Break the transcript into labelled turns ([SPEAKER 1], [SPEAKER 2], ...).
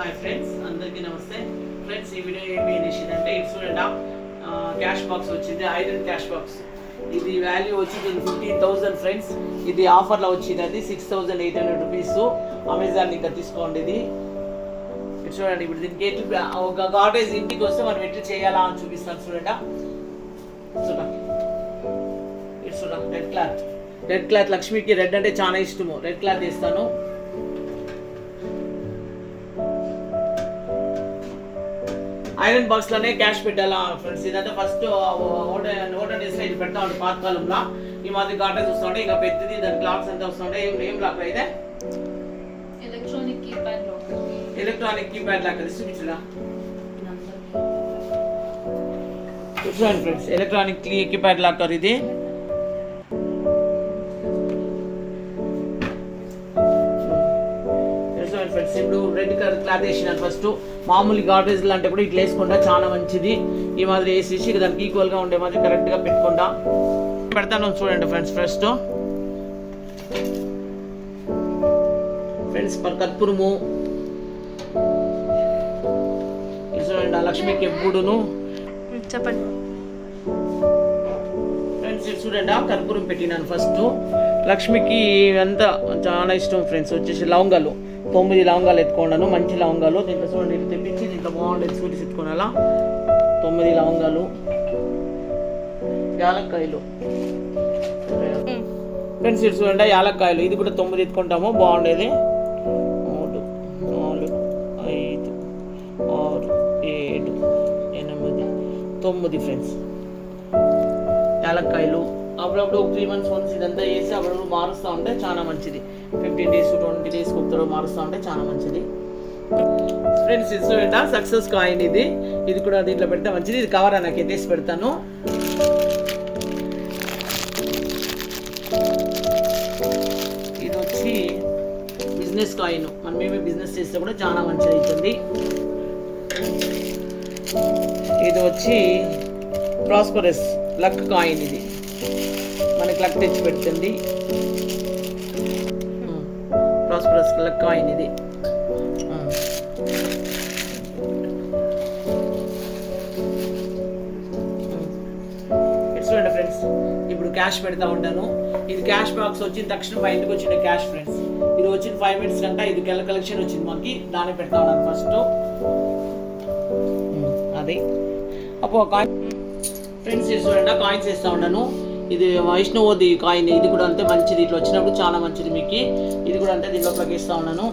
[SPEAKER 1] Hi friends అందరికీ నమస్తే. Friends ఈ వీడియో ఏమి అంటే ఇట్స్ చూడండి. క్యాష్ బాక్స్ వచ్చింది ఐరన్ క్యాష్ బాక్స్. ఇది వాల్యూ వచ్చింది ఫిఫ్టీన్ థౌసండ్ ఫ్రెండ్స్. ఇది ఆఫర్లో వచ్చింది అది six thousand eight hundred rupees. Amazon ఇంకా తీసుకోండి ఇది. ఇటు చూడండి ఇప్పుడు దీనికి ఎట్లు ఒక గార్డేజ్ ఇంటికి వస్తే మనం ఎట్లు చేయాలా అని చూపిస్తాను చూడండి. చూడండి. ఇటు చూడండి రెడ్ క్లాత్. రెడ్ క్లాత్ లక్ష్మికి రెడ్ అంటే చాలా ఇష్టము. రెడ్ క్లాత్ ఇస్తాను ఐరన్ బాక్స్లోనే క్యాష్ పెట్టాలా ఫ్రెండ్స్ ఇదంతా ఫస్ట్ ఓటర్ డేస్ ఇది పెడతా ఉండే పాత కాలంలో ఈ మాదిరి గాటా చూస్తుండే ఇంకా పెద్దది దాని క్లాత్స్ అంతా వస్తుండే ఏం ఏం లాక్ అయితే
[SPEAKER 2] ఎలక్ట్రానిక్ కీప్యాడ్లో
[SPEAKER 1] ఎలక్ట్రానిక్ కీప్యాడ్ లాక్ చూపించరా చూడండి ఫ్రెండ్స్ ఎలక్ట్రానిక్ కీప్యాడ్ లాకర్ ఇది ఇప్పుడు రెడ్ కలర్ క్లాత్ వేసినాను ఫస్ట్ మామూలు గార్డేజ్ లాంటి కూడా ఇట్లా వేసుకుంటా చాలా మంచిది. ఈ మాదిరి వేసేసి దానికి ఈక్వల్గా ఉండే మాదిరి కరెక్ట్గా పెట్టుకుంటా. పెడతాను చూడండి ఫ్రెండ్స్ ఫస్ట్ ఫ్రెండ్స్ పర్ కర్పూరము. చూడండి ఆ లక్ష్మికి ఎప్పుడును
[SPEAKER 2] చెప్పండి.
[SPEAKER 1] ఫ్రెండ్స్ చూడండి ఆ కర్పూరం పెట్టినాను ఫస్ట్ లక్ష్మికి అంతా చాలా ఇష్టం ఫ్రెండ్స్ వచ్చేసి లవంగాలు. తొమ్మిది లవంగాలు ఎత్తుకున్నాను మంచి లవంగాలు. దీంట్లో చూడండి తెప్పించి దీంట్లో బాగుండేది స్వీట్స్ ఎత్తుకునేలా తొమ్మిది లవంగాలు యాలక్కాయలు. ఫ్రెండ్స్ ఇటు చూడండి యాలక్కాయలు. ఇది కూడా తొమ్మిది ఎత్తుకుంటాము బాగుండేది. మూడు నాలుగు ఐదు ఆరు ఏడు ఎనిమిది తొమ్మిది ఫ్రెండ్స్. యాలక్కాయలు. అప్పుడప్పుడు ఒక త్రీ మంత్స్ వన్స్ ఇదంతా వేసి అప్పుడప్పుడు మారుస్తూ ఉంటే చాలా మంచిది. ఫిఫ్టీన్ డేస్ ట్వంటీ డేస్ ఒకసారి మారుస్తూ ఉంటే చాలా మంచిది. ఫ్రెండ్స్ ఇది సక్సెస్ కాయిన్ ఇది. ఇది కూడా దీంట్లో పెడితే మంచిది. ఇది కవర్ నాకు ఎత్తేసి పెడతాను. ఇది వచ్చి బిజినెస్ కాయిన్ మనం ఏమి బిజినెస్ చేస్తే కూడా చాలా మంచిది అవుతుంది. ఇది వచ్చి ప్రాస్పరస్ లక్ కాయిన్ ఇది. మనకి లక్ తెచ్చి పెడుతుంది. ప్రాస్పరస్ లక్ కాయిన్ ఇది. ఉమ్. చూడండి ఫ్రెండ్స్ ఇప్పుడు క్యాష్ పెడతా ఉంటాను. ఇది క్యాష్ బాక్స్ వచ్చిన తక్షణం మా ఇంటికి వచ్చిన క్యాష్ ఫ్రెండ్స్ ఇది వచ్చిన ఫైవ్ మినిట్స్ కంటే ఇది కెల కలెక్షన్ వచ్చింది మనకి దాన్ని పెడతా ఉన్నాను ఫస్ట్ అది. అప్పుడు కాయిన్ ఫ్రెండ్స్ ఇది చూడండి కాయిన్స్ వేస్తూ ఉన్నాను. ఇది వైష్ణవోది కాయిన్ ఇది కూడా అంతే మంచిది. ఇట్లా వచ్చినప్పుడు చాలా మంచిది మీకు. ఇది కూడా అంతే దీంట్లో ప్లగ్ ఉన్నాను.